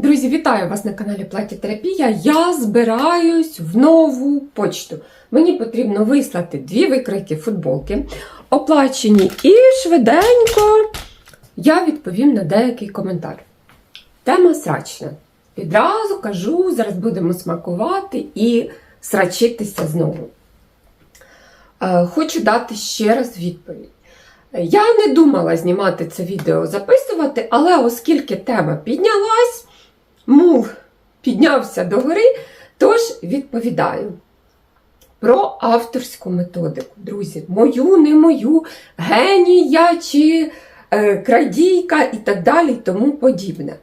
Друзі, вітаю вас на каналі Плаття-терапія. Я збираюсь в нову почту. Мені потрібно вислати дві викриті футболки, оплачені, і швиденько я відповім на деякий коментар. Тема срачна. Відразу кажу, зараз будемо смакувати і срачитися знову. Е, Хочу дати ще раз відповідь. Я не думала знімати це відео, записувати, але оскільки тема піднялась, мув піднявся догори, тож відповідаю про авторську методику. Друзі, мою, не мою, генія чи е, крадійка і так далі, і тому подібне.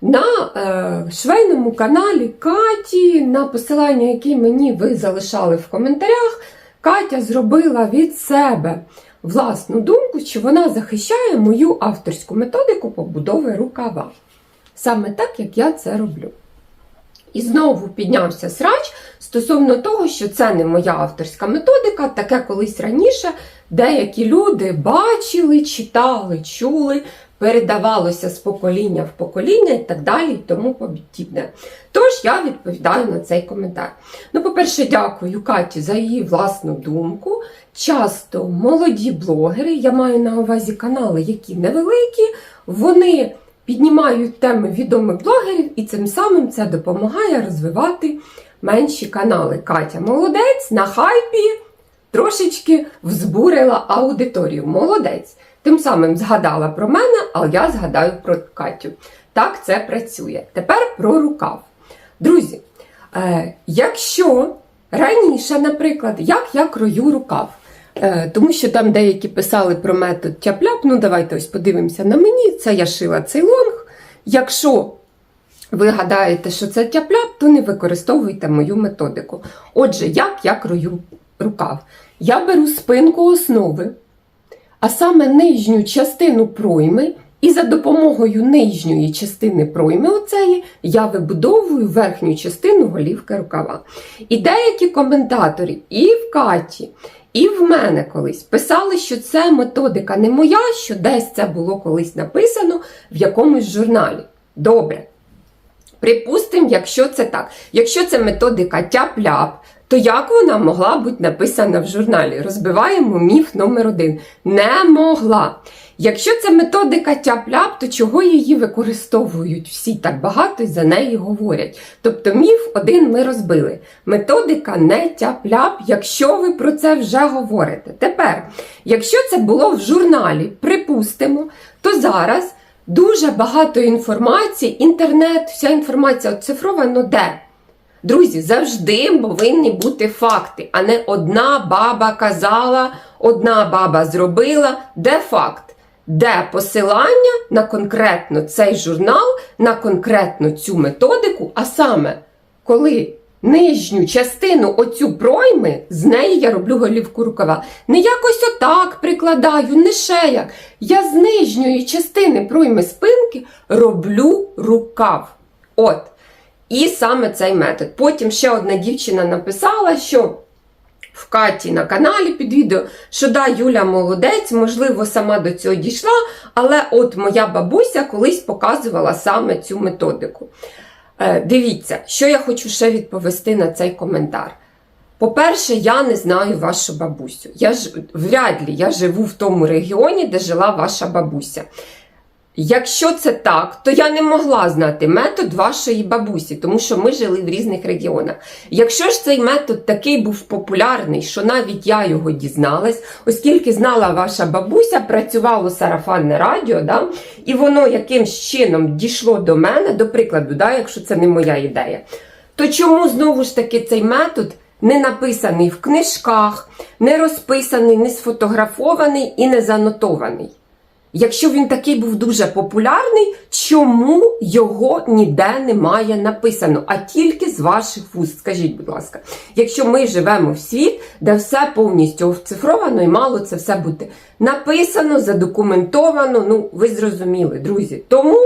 На е, швейному каналі Каті, на посилання, яке мені ви залишали в коментарях, Катя зробила від себе власну думку, що вона захищає мою авторську методику побудови рукава. Саме так, як я це роблю. І знову піднявся срач стосовно того, що це не моя авторська методика, таке колись раніше деякі люди бачили, читали, чули, передавалося з покоління в покоління і так далі, і тому подібне. Тож я відповідаю на цей коментар. Ну, по-перше, дякую Каті за її власну думку. Часто молоді блогери, я маю на увазі канали, які невеликі, вони піднімають теми відомих блогерів, і цим самим це допомагає розвивати менші канали. Катя молодець на хайпі трошечки взбурила аудиторію. Молодець. Тим самим згадала про мене, але я згадаю про Катю. Так це працює. Тепер про рукав. Друзі, е, якщо раніше, наприклад, як я крою рукав, тому що там деякі писали про метод тяп-ляп, ну давайте ось подивимося на мені, це я шила цей лонг. Якщо ви гадаєте, що це тяп-ляп, то не використовуйте мою методику. Отже, як я крою рукав? Я беру спинку основи, а саме нижню частину пройми, і за допомогою нижньої частини пройми оцеї я вибудовую верхню частину голівки рукава. І деякі коментатори і в Каті, і в мене колись писали, що це методика не моя, що десь це було колись написано в якомусь журналі. Добре. Припустимо, якщо це так. Якщо це методика тяп-ляп, то як вона могла бути написана в журналі? Розбиваємо міф номер один. Не могла. Якщо це методика тяп-ляп, то чого її використовують всі так багато і за неї говорять? Тобто міф один ми розбили. Методика не тяп-ляп, якщо ви про це вже говорите. Тепер, якщо це було в журналі, припустимо, то зараз дуже багато інформації, інтернет, вся інформація оцифрована де? Друзі, завжди повинні бути факти, а не одна баба казала, одна баба зробила. Де факт? Де посилання на конкретно цей журнал, на конкретно цю методику, а саме, коли нижню частину оцю пройми, з неї я роблю голівку рукава. Не якось отак прикладаю, не ще як. Я з нижньої частини пройми спинки роблю рукав. От. І саме цей метод. Потім ще одна дівчина написала, що в Каті на каналі під відео, що да, Юля молодець, можливо, сама до цього дійшла, але от моя бабуся колись показувала саме цю методику. Е, дивіться, що я хочу ще відповісти на цей коментар. По-перше, я не знаю вашу бабусю. Я ж вряд ли я живу в тому регіоні, де жила ваша бабуся. Якщо це так, то я не могла знати метод вашої бабусі, тому що ми жили в різних регіонах. Якщо ж цей метод такий був популярний, що навіть я його дізналась, оскільки знала ваша бабуся, працювало сарафанне радіо, да, і воно якимсь чином дійшло до мене, до прикладу, да, якщо це не моя ідея, то чому знову ж таки цей метод не написаний в книжках, не розписаний, не сфотографований і не занотований? Якщо він такий був дуже популярний, чому його ніде немає написано, а тільки з ваших вуст? Скажіть, будь ласка, якщо ми живемо в світ, де все повністю оцифровано і мало це все бути написано, задокументовано, ну ви зрозуміли, друзі. Тому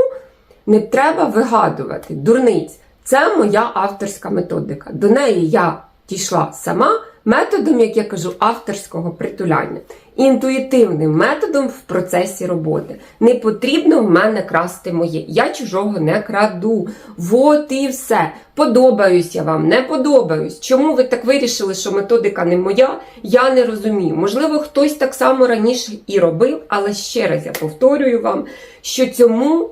не треба вигадувати дурниць. Це моя авторська методика. До неї я дійшла сама методом, як я кажу, авторського притуляння. Інтуїтивним методом в процесі роботи. Не потрібно в мене красти моє. Я чужого не краду. Вот і все. Подобаюсь я вам, не подобаюсь. Чому ви так вирішили, що методика не моя? Я не розумію. Можливо, хтось так само раніше і робив, але ще раз я повторюю вам, що цьому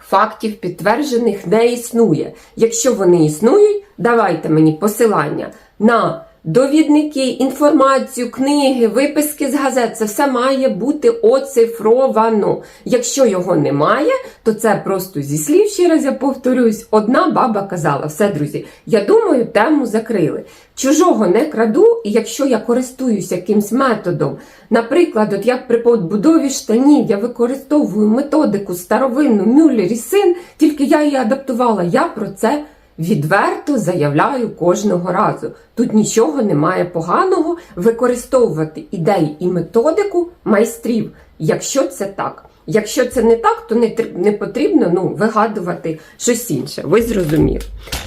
фактів підтверджених не існує. Якщо вони існують, давайте мені посилання на довідники, інформацію, книги, виписки з газет. Це все має бути оцифровано. Якщо його немає, то це просто зі слів, ще раз я повторюсь, одна баба казала. Все, друзі, я думаю, тему закрили. Чужого не краду, і якщо я користуюся якимсь методом, наприклад, от як при побудові штанів, я використовую методику старовинну Мюллер і син, тільки я її адаптувала. Я про це відверто заявляю кожного разу. Тут нічого немає поганого використовувати ідеї і методику майстрів, якщо це так. Якщо це не так, то не, не потрібно ну, вигадувати щось інше. Ви зрозуміли.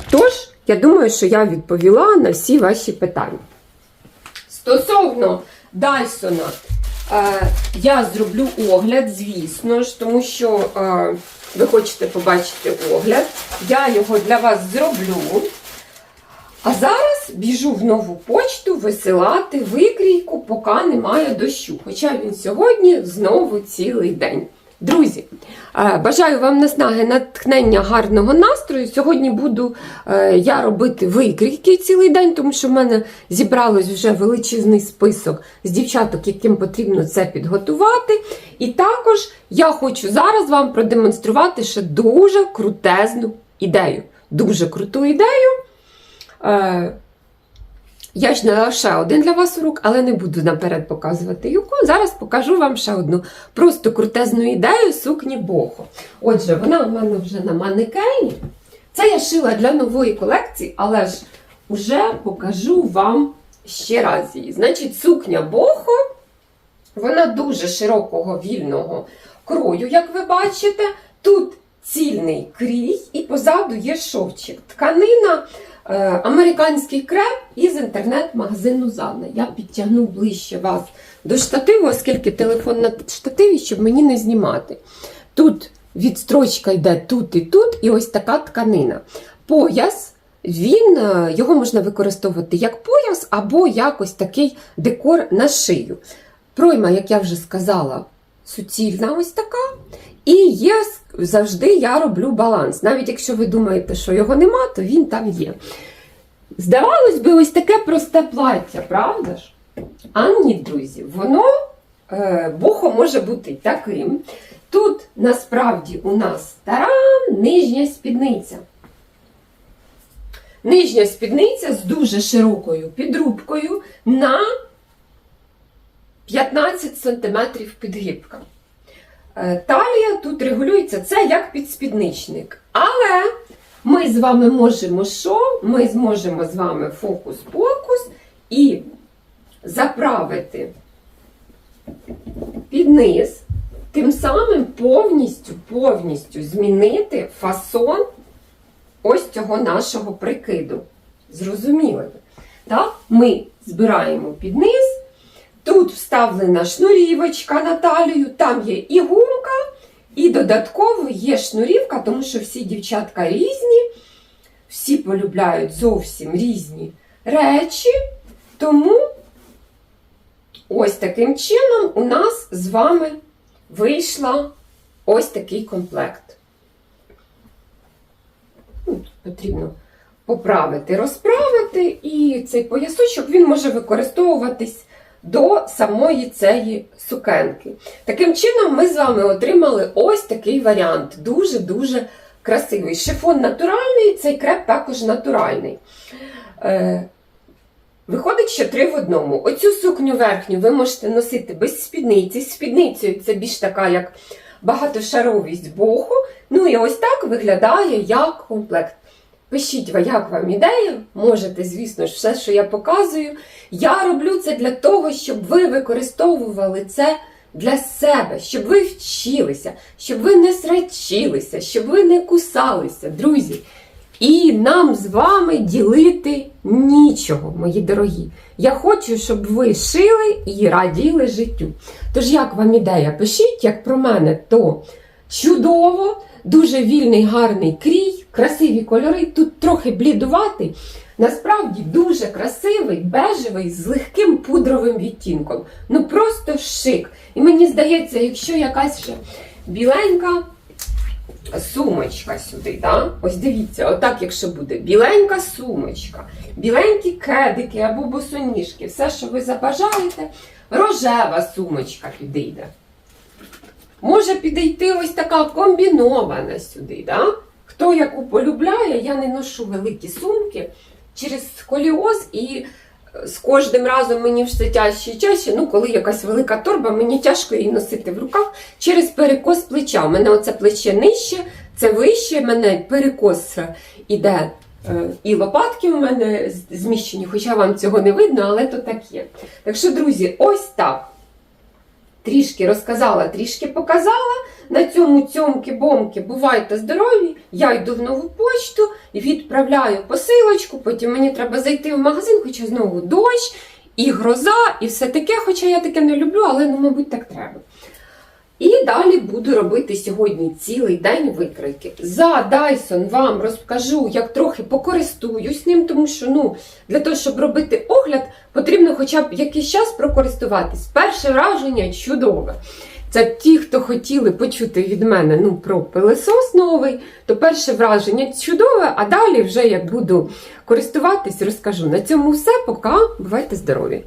Тож, я думаю, що я відповіла на всі ваші питання. Стосовно Дайсона, е, я зроблю огляд, звісно ж, тому що е, ви хочете побачити огляд. Я його для вас зроблю. А зараз біжу в нову почту висилати викрійку, поки немає дощу. Хоча він сьогодні знову цілий день. Друзі, е, бажаю вам наснаги, натхнення, гарного настрою. Сьогодні буду е, я робити викрійки цілий день, тому що в мене зібралось вже величезний список з дівчаток, яким потрібно це підготувати. І також я хочу зараз вам продемонструвати ще дуже крутезну ідею. Дуже круту ідею. Я ж не ще один для вас урок, але не буду наперед показувати яку. Зараз покажу вам ще одну просто крутезну ідею сукні Бохо. Отже, вона у мене вже на манекені. Це я шила для нової колекції, але ж вже покажу вам ще раз її. Значить, сукня Бохо, вона дуже широкого вільного крою, як ви бачите. Тут цільний крій і позаду є шовчик. Тканина. Е, Американський креп із інтернет-магазину Зана. Я підтягну ближче вас до штативу, оскільки телефон на штативі, щоб мені не знімати. Тут відстрочка йде тут і тут, і ось така тканина. Пояс, він, е, його можна використовувати як пояс, або як ось такий декор на шию. Пройма, як я вже сказала, суцільна ось така. І є завжди я роблю баланс. Навіть якщо ви думаєте, що його нема, то він там є. Здавалось би, ось таке просте плаття, правда ж? А ні, друзі, воно е, бухо може бути таким. Тут насправді у нас стара нижня спідниця. Нижня спідниця з дуже широкою підрубкою на 15 см підгибка. Е, Талія тут регулюється це як підспідничник. Але ми з вами можемо що? Ми зможемо з вами фокус-покус і заправити під низ, тим самим повністю повністю змінити фасон ось цього нашого прикиду. Зрозуміли? Так? Ми збираємо під низ. Тут вставлена шнурівочка на талію, там є і гумка, і додатково є шнурівка, тому що всі дівчатка різні, всі полюбляють зовсім різні речі. Тому ось таким чином у нас з вами вийшла ось такий комплект. Ну, тут Потрібно поправити, розправити, і цей поясочок він може використовуватись до самої цієї сукенки. Таким чином, ми з вами отримали ось такий варіант. Дуже-дуже красивий. Шифон натуральний, цей креп також натуральний. Е, Виходить, що три в одному. Оцю сукню верхню ви можете носити без спідниці. Спідницею це більш така, як багатошаровість боху. Ну і ось так виглядає як комплект. Пишіть, як вам ідея, можете, звісно ж, все, що я показую. Я роблю це для того, щоб ви використовували це для себе, щоб ви вчилися, щоб ви не срачилися, щоб ви не кусалися. Друзі, І нам з вами ділити нічого, мої дорогі. Я хочу, щоб ви шили і раділи життю. Тож, як вам ідея? Пишіть, як про мене, то чудово, дуже вільний, гарний крій, красиві кольори. Тут трохи блідуватий. Насправді дуже красивий, бежевий, з легким пудровим відтінком. Ну просто шик. І мені здається, якщо якась ще біленька сумочка сюди, да? ось дивіться, отак, якщо буде біленька сумочка, біленькі кедики або босоніжки, все, що ви забажаєте, рожева сумочка підійде. Може підійти ось така комбінована сюди, да? Хто яку полюбляє, я не ношу великі сумки через сколіоз і е, з кожним разом мені все тяжче і тяжче. Ну, коли якась велика торба, мені тяжко її носити в руках через перекос плеча. У мене оце плече нижче, це вище, в мене перекос іде. е, І лопатки у мене зміщені, хоча вам цього не видно, але то так є. Так що, друзі, ось так. Трішки розказала, трішки показала. На цьому цьомки-бомки бувайте здорові. Я йду в нову почту, відправляю посилочку, потім мені треба зайти в магазин, хоча знову дощ, і гроза, і все таке, хоча я таке не люблю, але ну, мабуть, так треба. І далі буду робити сьогодні цілий день викройки. За Dyson вам розкажу, як трохи покористуюсь ним, тому що ну, для того, щоб робити огляд, потрібно хоча б якийсь час прокористуватись. Перше враження чудове. Це ті, хто хотіли почути від мене ну, про пилесос новий, то перше враження чудове, а далі вже як буду користуватись, розкажу. На цьому все. Пока. Бувайте здорові!